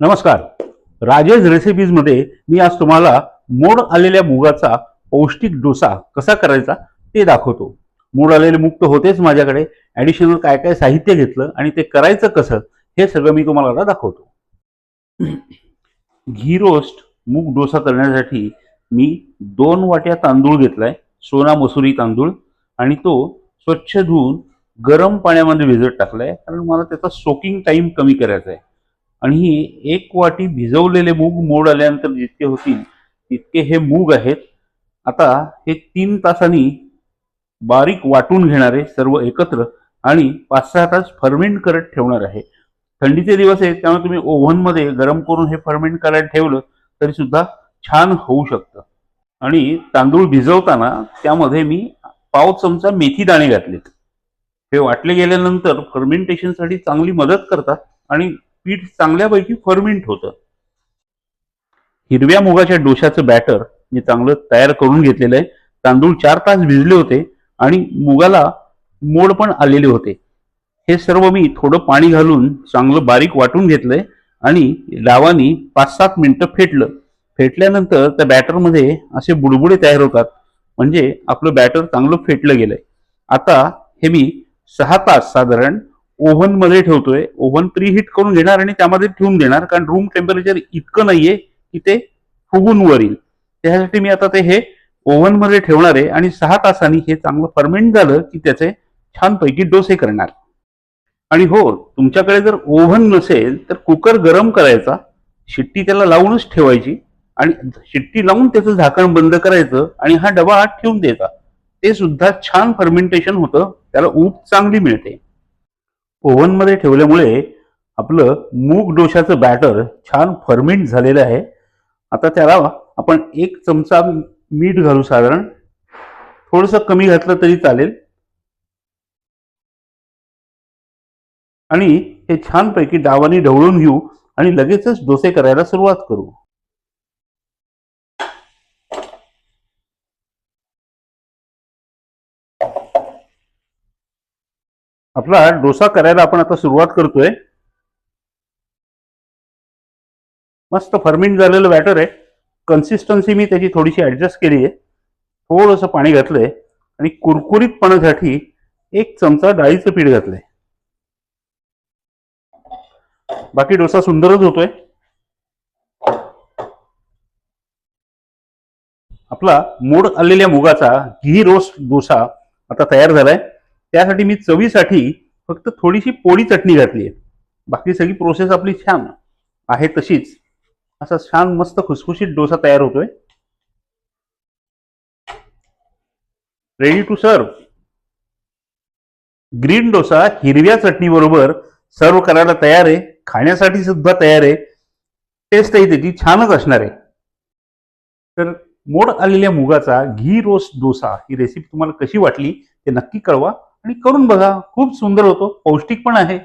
नमस्कार. राजेश रेसिपीजमध्ये मी आज तुम्हाला मोड आलेल्या मुगाचा पौष्टिक डोसा कसा करायचा ते दाखवतो. मोड आलेले मुक्त तर होतेच माझ्याकडे. ॲडिशनल काय काय साहित्य घेतलं आणि ते करायचं कसं हे सगळं मी तुम्हाला आता दाखवतो. घी रोस्ट मूग डोसा करण्यासाठी मी दोन वाट्या तांदूळ घेतलाय. सोना मसुरी तांदूळ आणि तो स्वच्छ धुवून गरम पाण्यामध्ये भिजत टाकलाय. कारण मला त्याचा सोकिंग टाईम कमी करायचा आहे आणि ही एक वाटी भिजवलेले मूग मोड आल्यानंतर जितके होतील तितके हे मूग आहेत. आता हे तीन तासांनी बारीक वाटून घेणारे सर्व एकत्र आणि पाच सहा तास फर्मेंट करत ठेवणार आहे. थंडीचे दिवस आहेत त्यामुळे तुम्ही ओव्हनमध्ये गरम करून हे फर्मेंट करायला ठेवलं तरी सुद्धा छान होऊ शकतं. आणि तांदूळ भिजवताना त्यामध्ये मी पाव चमचा मेथी दाणे घातलेत. हे वाटले गेल्यानंतर फर्मेंटेशनसाठी चांगली मदत करतात आणि पीठ चांगल्यापैकी फर्मिंट होतं. हिरव्या मुगाच्या डोशाचं बॅटर मी चांगलं तयार करून घेतलेलं आहे. तांदूळ चार तास भिजले होते आणि मुगाला मोड पण आलेले होते. हे सर्व मी थोडं पाणी घालून चांगलं बारीक वाटून घेतलंय आणि लावानी पाच सात मिनिटं फेटलं. फेटल्यानंतर त्या बॅटरमध्ये असे बुडबुडे तयार होतात. म्हणजे आपलं बॅटर चांगलं फेटलं गेलंय. आता हे मी सहा तास साधारण ओव्हनमध्ये ठेवतोय. ओव्हन प्री हिट करून घेणार आणि त्यामध्ये ठेवून देणार. कारण रूम टेम्परेचर इतकं नाहीये की ते फुगून वर येईल त्यासाठी मी आता ते हे ओव्हनमध्ये ठेवणार आहे आणि सहा तासांनी हे चांगलं फर्मेंट झालं की त्याचे छानपैकी डोसे करणार. आणि हो तुमच्याकडे जर ओव्हन नसेल तर कुकर गरम करायचा शिट्टी त्याला लावूनच ठेवायची आणि शिट्टी लावून त्याचं झाकण बंद करायचं आणि हा डबा आत ठेवून द्यायचा. ते सुद्धा छान फर्मेंटेशन होतं. त्याला ऊब चांगली मिळते. ओव्हनमध्ये ठेवल्यामुळे आपलं मूग डोशाचं बॅटर छान फर्मेंट झालेलं आहे. आता त्याला आपण एक चमचा मीठ घालू साधारण. थोडंसं कमी घातलं तरी चालेल. आणि हे छानपैकी डावाने ढवळून घेऊ आणि लगेचच डोसे करायला सुरुवात करू. आपला डोसा करायला आपण आता सुरुवात करतोय. मस्त फर्मिंट झालेलं बॅटर आहे. कन्सिस्टन्सी मी त्याची थोडीशी ऍडजस्ट केली आहे. थोडंसं पाणी घातलंय. आणि कुरकुरीतपणासाठी एक चमचा डाळीचं पीठ घातलंय. बाकी डोसा सुंदरच होतोय. आपला मोड आलेल्या मुगाचा घी रोस्ट डोसा आता तयार झालाय. त्यासाठी मी चवीसाठी फक्त थोडीशी पोळी चटणी घातली आहे. बाकी सगळी प्रोसेस आपली छान आहे तशीच. असा छान मस्त खुसखुशीत डोसा तयार होतोय. रेडी टू सर्व ग्रीन डोसा हिरव्या चटणी बरोबर सर्व करायला तयार आहे. खाण्यासाठी सुद्धा तयार आहे. टेस्टही त्याची छानच असणार आहे. तर मोड आलेल्या मुगाचा घी रोस्ट डोसा ही रेसिपी तुम्हाला कशी वाटली ते नक्की कळवा. आणि करून बघा खूप सुंदर होतो. पौष्टिक पण आहे.